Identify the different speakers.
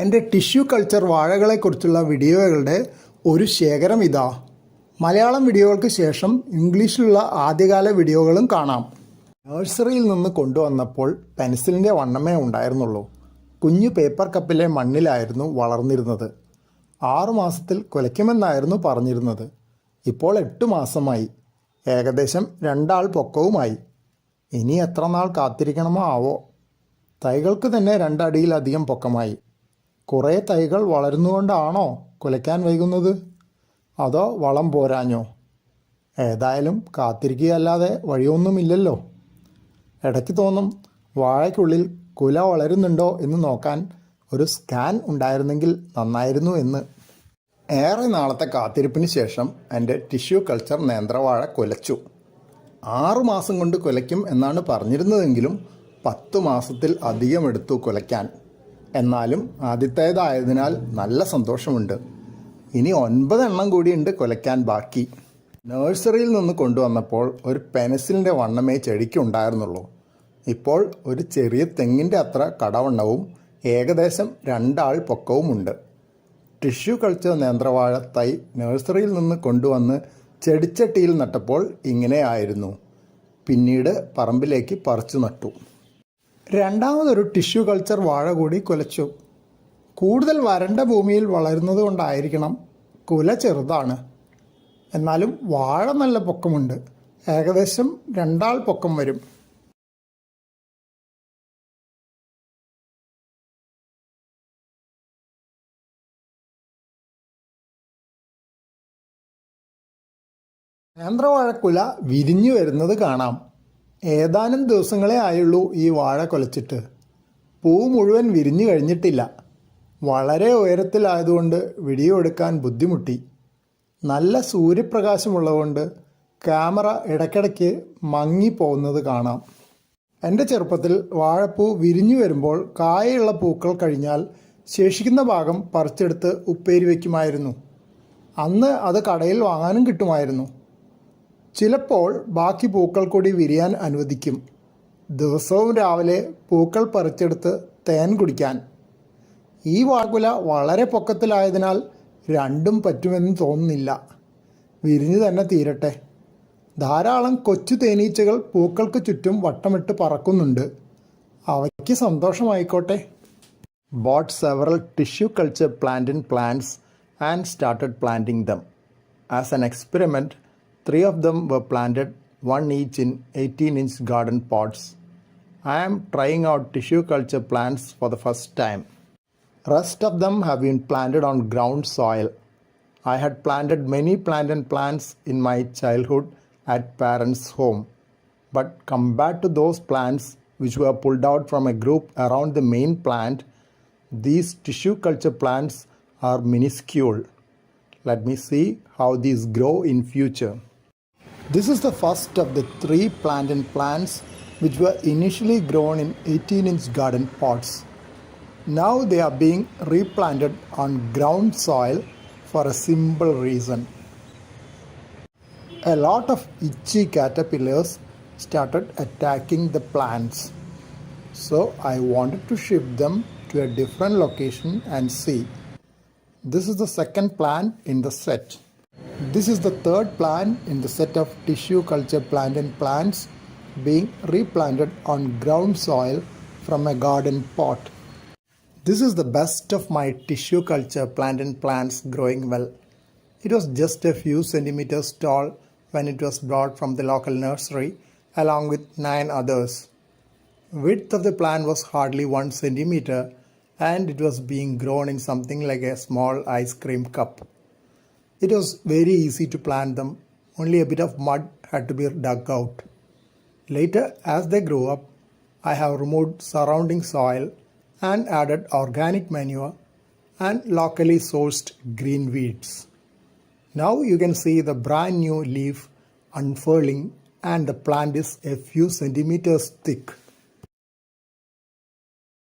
Speaker 1: എന്റെ tissue culture വാഴകളെക്കുറിച്ചുള്ള വീഡിയോകളുടെ ഒരു ശേഖരം ഇതാ. മലയാളം വീഡിയോകൾക്ക് ശേഷം ഇംഗ്ലീഷിലുള്ള ആദ്യകാല വീഡിയോകളും കാണാം. നഴ്സറിയിൽ നിന്ന് കൊണ്ടുവന്നപ്പോൾ പെൻസിലിന്റെ വണ്ണമേ ഉണ്ടായിരുന്നുള്ളൂ. കുഞ്ഞു പേപ്പർ കപ്പിലെ മണ്ണിലായിരുന്നു വളർന്നിരുന്നത്. ആറു മാസത്തിൽ കുലയ്ക്കുമെന്നായിരുന്നു പറഞ്ഞിരുന്നത്. ഇപ്പോൾ എട്ട് മാസമായി. ഏകദേശം രണ്ടാൾ പൊക്കവുമായി. ഇനി എത്ര നാൾ കാത്തിരിക്കണമോ ആവോ? തൈകൾക്ക് തന്നെ രണ്ടടിയിലധികം പൊക്കമായി. കുറേ തൈകൾ വളരുന്നുകൊണ്ടാണോ കുലയ്ക്കാൻ വൈകുന്നത്? അതോ വളം പോരാഞ്ഞോ? ഏതായാലും കാത്തിരിക്കുകയല്ലാതെ വഴിയൊന്നുമില്ലല്ലോ. ഇടയ്ക്ക് തോന്നും വാഴയ്ക്കുള്ളിൽ കുല വളരുന്നുണ്ടോ എന്ന് നോക്കാൻ ഒരു സ്കാൻ ഉണ്ടായിരുന്നെങ്കിൽ നന്നായിരുന്നു എന്ന്. ഏറെ നാളത്തെ കാത്തിരിപ്പിന് ശേഷം എന്റെ ടിഷ്യൂ കൾച്ചർ നേന്ത്രവാഴ കുലച്ചു. ആറു മാസം കൊണ്ട് കുലയ്ക്കും എന്നാണ് പറഞ്ഞിരുന്നതെങ്കിലും പത്ത് മാസത്തിൽ അധികം എടുത്തു കുലയ്ക്കാൻ. എന്നാലും ആദ്യത്തേതായതിനാൽ നല്ല സന്തോഷമുണ്ട്. ഇനി ഒൻപതെണ്ണം കൂടിയുണ്ട് കൊലയ്ക്കാൻ ബാക്കി. നഴ്സറിയിൽ നിന്ന് കൊണ്ടുവന്നപ്പോൾ ഒരു പെൻസിലിന്റെ വണ്ണമേ ചെടിക്കുണ്ടായിരുന്നുള്ളൂ. ഇപ്പോൾ ഒരു ചെറിയ തെങ്ങിന്റെ അത്ര കടവണ്ണവും ഏകദേശം രണ്ടാൾ പൊക്കവുമുണ്ട്. ടിഷ്യൂ കൾച്ചർ നേന്ത്രവാഴ തൈ നഴ്സറിയിൽ നിന്ന് കൊണ്ടുവന്ന് ചെടിച്ചട്ടിയിൽ നട്ടപ്പോൾ ഇങ്ങനെയായിരുന്നു. പിന്നീട് പറമ്പിലേക്ക് പറിച്ചു നട്ടു. രണ്ടാമതൊരു ടിഷ്യൂ കൾച്ചർ വാഴ കൂടി കുലച്ചു. കൂടുതൽ വരണ്ട ഭൂമിയിൽ വളരുന്നത് കൊണ്ടായിരിക്കണം കുല ചെറുതാണ്. എന്നാലും വാഴ നല്ല പൊക്കമുണ്ട്. ഏകദേശം രണ്ടാൾ പൊക്കം വരും. നേന്ത്രവാഴക്കുല വിരിഞ്ഞു വരുന്നത് കാണാം. ഏതാനും ദിവസങ്ങളേ ആയുള്ളൂ ഈ വാഴ കൊലച്ചിട്ട്. പൂ മുഴുവൻ വിരിഞ്ഞു കഴിഞ്ഞിട്ടില്ല. വളരെ ഉയരത്തിലായതുകൊണ്ട് വീഡിയോ എടുക്കാൻ ബുദ്ധിമുട്ടി. നല്ല സൂര്യപ്രകാശമുള്ളതുകൊണ്ട് ക്യാമറ ഇടയ്ക്കിടയ്ക്ക് മങ്ങിപ്പോകുന്നത് കാണാം. എന്റെ ചെറുപ്പത്തിൽ വാഴപ്പൂ വിരിഞ്ഞു വരുമ്പോൾ കായുള്ള പൂക്കൾ കഴിഞ്ഞാൽ ശേഷിക്കുന്ന ഭാഗം പറിച്ചെടുത്ത് ഉപ്പേരി വയ്ക്കുമായിരുന്നു. അന്ന് അത് കടയിൽ വാങ്ങാനും കിട്ടുമായിരുന്നു. ചിലപ്പോൾ ബാക്കി പൂക്കൾ കൂടി വിരിയാൻ അനുവദിക്കും. ദിവസവും രാവിലെ പൂക്കൾ പറിച്ചെടുത്ത് തേൻ കുടിക്കാൻ. ഈ വാകുല വളരെ പൊക്കത്തിലായതിനാൽ രണ്ടും പറ്റുമെന്ന് തോന്നുന്നില്ല. വിരിഞ്ഞു തന്നെ തീരട്ടെ. ധാരാളം കൊച്ചു തേനീച്ചകൾ പൂക്കൾക്ക് ചുറ്റും വട്ടമിട്ട് പറക്കുന്നുണ്ട്. അവയ്ക്ക് സന്തോഷമായിക്കോട്ടെ. Bought several tissue culture in plants and started planting them as an experiment, three of them were planted, one each in 18 inch garden pots. I am trying out tissue culture plants for the first time. Rest of them have been planted on ground soil. I had planted many plant and plants in my childhood at parents' home. But compared to those plants which were pulled out from a group around the main plant, these tissue culture plants are minuscule. Let me see how these grow in future. This is the first of the three plantain plants which were initially grown in 18 inch garden pots. Now they are being replanted on ground soil for a simple reason. A lot of itchy caterpillars started attacking the plants. So I wanted to shift them to a different location and see. This is the second plant in the set. This is the third plant in the set of tissue culture plantain plants being replanted on ground soil from a garden pot. This is the best of my tissue culture plantain plants growing well. It was just a few centimeters tall when it was brought from the local nursery along with nine others. Width of the plant was hardly 1 centimeter and it was being grown in something like a small ice cream cup. It was very easy to plant them, only a bit of mud had to be dug out. Later, as they grew up, I have removed surrounding soil and added organic manure and locally sourced green weeds. Now you can see the brand new leaf unfurling and the plant is a few centimeters thick.